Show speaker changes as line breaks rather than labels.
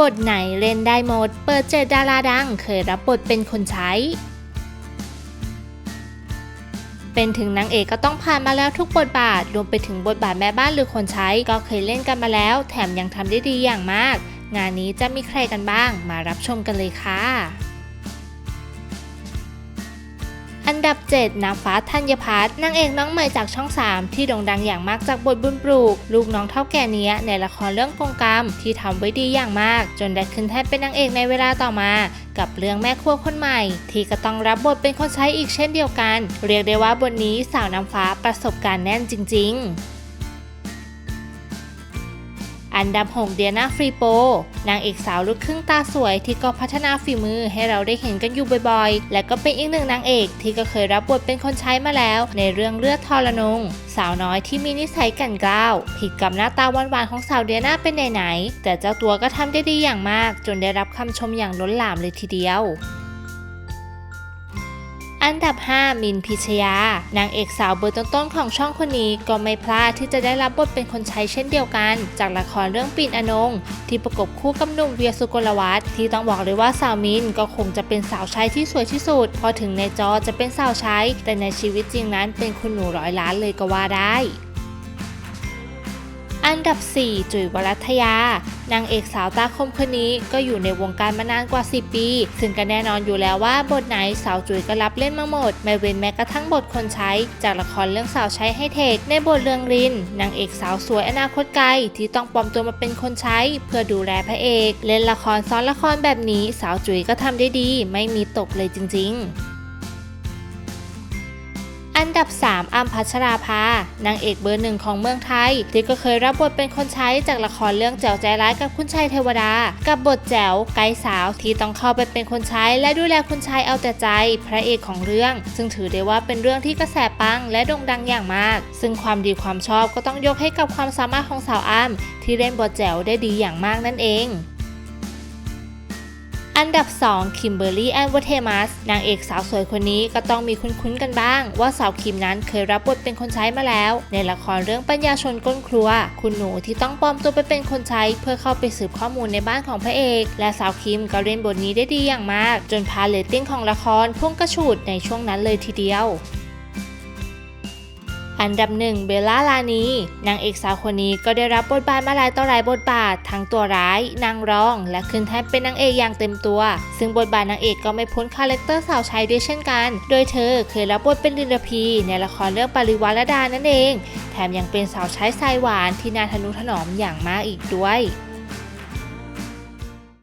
บทไหนเล่นได้หมด เปิดเจอดาราดังเคยรับบทเป็นคนใช้ เป็นถึงนางเอกก็ต้องผ่านมาแล้วทุกบทบาท รวมไปถึงบทบาทแม่บ้านหรือคนใช้ ก็เคยเล่นกันมาแล้ว แถมยังทำได้ดีอย่างมาก งานนี้จะมีใครกันบ้าง มารับชมกันเลยค่ะ อันดับ 7นางฟ้าธัญพัฒน์นางเอกน้องใหม่จากช่อง 3 ที่โด่งดังอย่างมากจากบทบุญปลูก ลูกน้องเท่าแก่เนี้ยในละครเรื่องกงกรรมที่ทำไว้ดีอย่างมาก จนได้ขึ้นแท่นเป็นนางเอกในเวลาต่อมา กับเรื่องแม่ครัวคนใหม่ ที่ก็ต้องรับบทเป็นคนใช้อีกเช่นเดียวกัน เรียกได้ว่าบทนี้สาวน้ำฟ้าประสบการณ์แน่นจริง ๆ อันดับ 6 เดียนาฟรีโป นางเอกสาวลูกครึ่งตาสวยที่ก็พัฒนาฝีมือให้เราได้เห็นกันอยู่บ่อยๆ และก็เป็นอีกหนึ่งนางเอกที่ก็เคยรับบทเป็นคนใช้มาแล้ว ในเรื่องเลือดทรนง สาวน้อยที่มีนิสัยกันกล้าว ผิดกับหน้าตาหวานๆของสาวเดียนาเป็นไหนๆแต่เจ้าตัวก็ทำได้ดีอย่างมาก จนได้รับคำชมอย่างล้นหลามเลยทีเดียว อันดับ 5 มินพิชยา นางเอกสาวเบอร์ต้นๆของช่องคนนี้ก็ไม่พลาดที่จะได้รับบทเป็นคนใช้เช่นเดียวกัน จากละครเรื่องปิ่นอนง ที่ประกบคู่กับหนุ่มเวียสุกลวัฒน์ที่ต้องบอกเลยว่าสาวมินก็คงจะเป็นสาวใช้ที่สวยที่สุด พอถึงในจอจะเป็นสาวใช้ แต่ในชีวิตจริงนั้นเป็นคุณหนูร้อยล้านเลยก็ว่าได้ อันดับ 4 จุ๋ยวรัตยานางเอกสาวตาคมคนนี้ก็อยู่ในวงการมานานกว่า 10 ปี ซึ่งก็แน่นอนอยู่แล้วว่าบทไหนสาวจุ๋ยก็รับเล่นมาหมด ไม่เว้นแม้กระทั่งบทคนใช้ จากละครเรื่องสาวใช้ให้เทค ในบทเรื่องรินนางเอกสาวสวยอนาคตไกลที่ต้องปลอมตัวมาเป็นคนใช้ เพื่อดูแลพระเอก เล่นละครซ้อนละครแบบนี้ สาวจุ๋ยก็ทำได้ดี ไม่มีตกเลยจริง ๆ อันดับ 3อัมพัชราภานางเอกเบอร์หนึ่งของเมืองไทย ที่ก็เคยรับบทเป็นคนใช้จากละครเรื่องแจ๋วใจร้ายกับคุณชายเทวดา กับบทแจ๋วไกด์สาวที่ต้องเข้าไปเป็นคนใช้และดูแลคุณชายเอาแต่ใจ พระเอกของเรื่อง ซึ่งถือได้ว่าเป็นเรื่องที่กระแสปังและโด่งดังอย่างมาก ซึ่งความดีความชอบก็ต้องยกให้กับความสามารถของสาวอ้ำที่เล่นบทแจ๋วได้ดีอย่างมากนั่นเอง อันดับ 2 คิมเบอร์รี่แอนวเทมัสนางเอกสาวสวยคนนี้ก็ต้องมีคุ้นๆกันบ้าง ว่าสาวคิมนั้นเคยรับบทเป็นคนใช้มาแล้ว ในละครเรื่องปัญญาชนก้นครัว คุณหนูที่ต้องปลอมตัวไปเป็นคนใช้เพื่อเข้าไปสืบข้อมูลในบ้านของพระเอก และสาวคิมก็เล่นบทนี้ได้ดีอย่างมาก จนพาเรตติ้งของละครพุ่งกระฉูดในช่วงนั้นเลยทีเดียว อันดับหนึ่งเบลล่าลานีนางเอกสาวคนนี้ก็ได้รับบทบาทมาหลายต่อหลายบทบาท ทั้งตัวร้าย นางรอง และขึ้นแท่นเป็นนางเอกอย่างเต็มตัว ซึ่งบทบาทนางเอกก็ไม่พ้นคาแรคเตอร์สาวใช้ด้วยเช่นกัน โดยเธอเคยรับบทเป็นดินรพีในละครเรื่องปริวาลดานั่นเอง แถมยังเป็นสาวใช้สายหวานที่น่าทนุถนอมอย่างมากอีกด้วย